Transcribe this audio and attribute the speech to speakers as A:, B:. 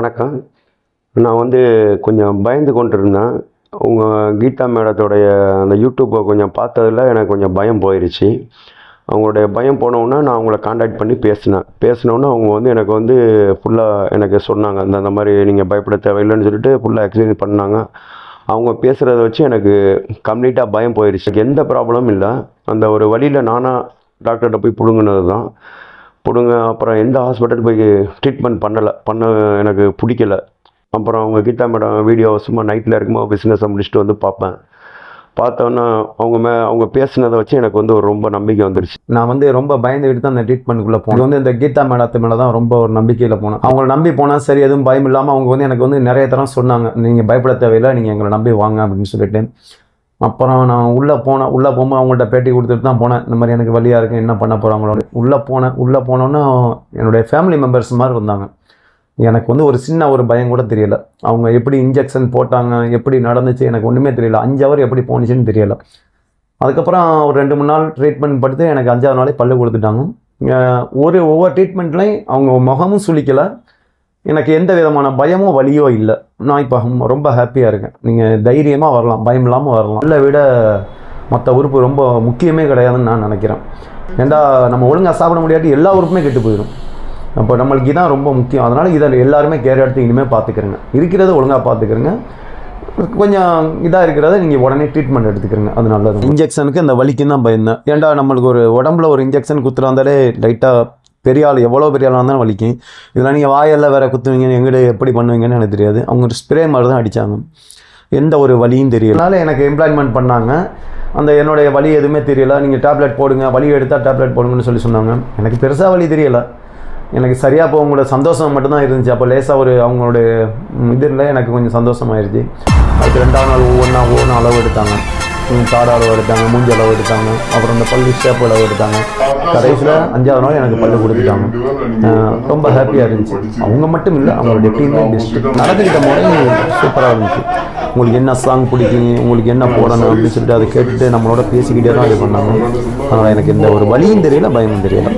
A: வணக்கம். நான் வந்து கொஞ்சம் பயந்து கொண்டு இருந்தேன் உங்கள் கீதா மேடத்தோடைய அந்த யூடியூப்பை கொஞ்சம் பார்த்ததுல எனக்கு கொஞ்சம் பயம் போயிடுச்சு அவங்களுடைய பயம் போனவுடனே நான் அவங்கள காண்டாக்ட் பண்ணி பேசினேன். பேசினோன்னே அவங்க வந்து எனக்கு வந்து ஃபுல்லாக எனக்கு சொன்னாங்க அந்த அந்த மாதிரி நீங்கள் பயப்பட தேவையில்லைன்னு சொல்லிட்டு ஃபுல்லாக எக்ஸ்பிளைன் பண்ணாங்க. அவங்க பேசுகிறத வச்சு எனக்கு கம்ப்ளீட்டாக பயம் போயிடுச்சு எனக்கு எந்த ப்ராப்ளமும் இல்லை. அந்த ஒரு வழியில் நானாக டாக்டர்கிட்ட போய் பிடுங்கினது தான் பிடுங்க அப்புறம் எந்த ஹாஸ்பிட்டல் போய் ட்ரீட்மெண்ட் பண்ணலை. பண்ண எனக்கு பிடிக்கல. அப்புறம் அவங்க கீதா மேடம் வீடியோ சும்மா நைட்டில் இருக்கும்போது பிஸ்னஸை முடிச்சுட்டு வந்து பார்ப்பேன். பார்த்தோன்னா அவங்க மே அவங்க பேசுனதை வச்சு எனக்கு வந்து ஒரு ரொம்ப நம்பிக்கை வந்துருச்சு.
B: நான் வந்து ரொம்ப பயந்துக்கிட்டு தான் அந்த ட்ரீட்மெண்ட்டுக்குள்ளே போனேன். வந்து இந்த கீதா மேடத்து மேலே தான் ரொம்ப ஒரு நம்பிக்கையில் போனேன். அவங்கள நம்பி போனால் சரி எதுவும் பயம் இல்லாமல் அவங்க வந்து எனக்கு வந்து நிறைய தரம் சொன்னாங்க. நீங்கள் பயப்பட தேவையில்லை நீங்கள் எங்களை நம்பி வாங்க அப்படின்னு சொல்லிட்டு. அப்புறம் நான் உள்ளே போனேன் உள்ளே போகும்போது அவங்கள்ட்ட பேட்டி கொடுத்துட்டு தான் போனேன். இந்த மாதிரி எனக்கு வழியாக இருக்குது என்ன பண்ண போகிறாங்களோ உள்ளே போனேன் உள்ளே போனோன்னே என்னுடைய ஃபேமிலி மெம்பர்ஸ் மாதிரி இருந்தாங்க எனக்கு வந்து ஒரு சின்ன ஒரு பயம் கூட தெரியல. அவங்க எப்படி இன்ஜெக்ஷன் போட்டாங்க எப்படி நடந்துச்சு எனக்கு ஒன்றுமே தெரியல. அஞ்சு ஹவர் எப்படி போணுச்சுன்னு தெரியல. அதுக்கப்புறம் ஒரு ரெண்டு மூணு நாள் ட்ரீட்மெண்ட் படுத்து எனக்கு அஞ்சாவது நாளே பல்லு கொடுத்துட்டாங்க. ஒரு ஒவ்வொரு ட்ரீட்மெண்ட்லேயும் அவங்க முகமும் சுளிக்கலை. எனக்கு எந்த விதமான பயமோ வலியோ இல்லை. நான் இப்போ ரொம்ப ஹாப்பியாக இருக்கேன். நீங்கள் தைரியமாக வரலாம் பயம் இல்லாமல் வரலாம். இல்லை விட மற்ற உறுப்பு ரொம்ப முக்கியமே கிடையாதுன்னு நான் நினைக்கிறேன். ஏண்டா நம்ம ஒழுங்காக சாப்பிட முடியாட்டி எல்லா உறுப்புமே கெட்டு போயிடும் அப்போ நம்மளுக்கு இதான் ரொம்ப முக்கியம். அதனால் இதை எல்லாருமே கேர் எடுத்து இனிமேல் பார்த்துக்கிறங்க இருக்கிறத ஒழுங்காக பார்த்துக்கிறங்க கொஞ்சம் இதாக இருக்கிறத நீங்கள் உடனே ட்ரீட்மெண்ட் எடுத்துக்கிறங்க அது நல்லது. இன்ஜெக்ஷனுக்கு இந்த வலிக்கு தான் பயந்தேன். ஏன்டா நம்மளுக்கு ஒரு உடம்புல ஒரு இன்ஜெக்ஷன் குத்துறாந்தாலே லைட்டாக பெரிய ஆள் எவ்வளோ பெரிய ஆளாக இருந்தாலும் வலிக்கும். இதெல்லாம் நீங்கள் வாயெல்லாம் வேறு குத்துவீங்க எங்கிட்ட எப்படி பண்ணுவீங்கன்னு எனக்கு தெரியாது. அவங்க ஸ்ப்ரே மாதிரி தான் அடித்தாங்க எந்த ஒரு வலியும் தெரியல. அதனால் எனக்கு எம்ப்ளாய்மெண்ட் பண்ணாங்க. அந்த என்னுடைய வலி எதுவுமே தெரியல. நீங்கள் டேப்லெட் போடுங்க வலி எடுத்தால் டேப்லெட் போடுங்கன்னு சொல்லி சொன்னாங்க. எனக்கு பெருசாக வலி தெரியல. எனக்கு சரியாக இப்போ அவங்களோட சந்தோஷம் மட்டும்தான் இருந்துச்சு. அப்போ லேசாக ஒரு அவங்களுடைய இதில் எனக்கு கொஞ்சம் சந்தோஷமாயிருச்சு. அதுக்கு ரெண்டாவது நாள் ஒவ்வொன்றா ஒவ்வொன்றும் அளவு எடுத்தாங்க. ம், அளவு எடுத்தாங்க மூஞ்சி அளவு எடுத்தாங்க அப்புறம் இந்த பல்லு ஷேப் அளவு எடுத்தாங்க. கடைசியில் அஞ்சாவது நாள் எனக்கு பல்லு கொடுத்துட்டாங்க. ரொம்ப ஹாப்பியாக இருந்துச்சு. அவங்க மட்டும் இல்லை அவங்களுடைய டீமே பெஸ்ட்டு நடந்துக்கிட்ட முறை சூப்பராக இருந்துச்சு. உங்களுக்கு என்ன சாங் பிடிக்கும் உங்களுக்கு என்ன போடணும் அப்படின்னு சொல்லிட்டு அதை கேட்டுட்டு நம்மளோட பேசிக்கிட்டே தான் இது பண்ணாங்க. அதனால் எனக்கு எந்த ஒரு வழியும் தெரியல பயமும் தெரியல.